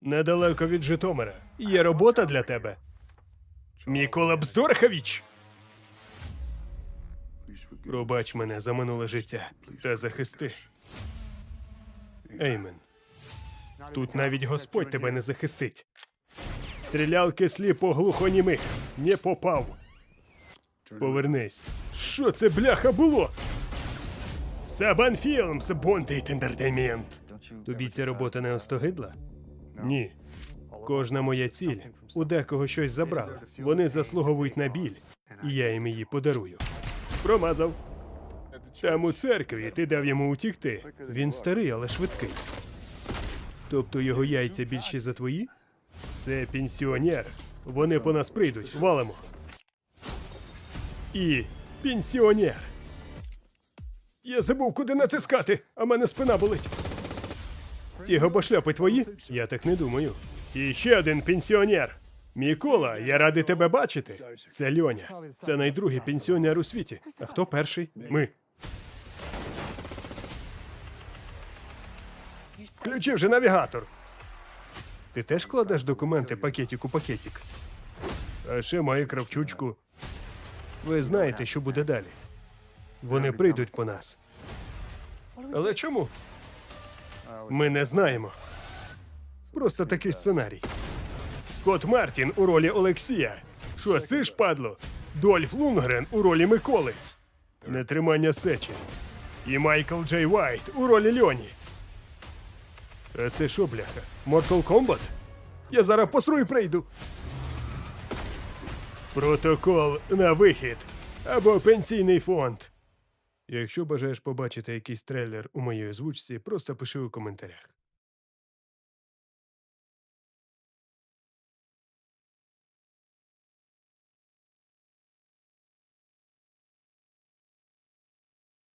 Недалеко від Житомира. Є робота для тебе. Мікола Бздорхович! Пробач мене за минуле життя та захисти. Еймен. Тут навіть Господь тебе не захистить. Стрілялки сліпо глухонімих. Не попав. Повернись. Що це бляха було? Сабан Філмс, Бонтейт Ентертеймент. Тобі ця робота не остогидла? Ні. Кожна моя ціль у декого щось забрала. Вони заслуговують на біль, і я їм її подарую. Промазав. Там у церкві ти дав йому утікти. Він старий, але швидкий. Тобто його яйця більші за твої? Це пенсіонер. Вони по нас прийдуть, валимо. І пенсіонер. Я забув, куди натискати, а мене спина болить. Ті гобошляпи твої? Я так не думаю. І ще один пенсіонер. Мікола, я радий тебе бачити. Це Льоня. Це найдругий пенсіонер у світі. А хто перший? Ми. Включив же навігатор. Ти теж кладеш документи пакетик у пакетик? А ще має кравчучку. Ви знаєте, що буде далі. Вони прийдуть по нас. Але чому? Ми не знаємо. Просто такий сценарій. Скотт Мартін у ролі Олексія. Що сиш, падло? Дольф Лунгрен у ролі Миколи. Нетримання сечі. І Майкл Джей Вайт у ролі Льоні. А це що, бляха? Mortal Kombat? Я зараз посру і прийду. Протокол на вихід або пенсійний фонд. Якщо бажаєш побачити якийсь трейлер у моїй озвучці, просто пиши у коментарях.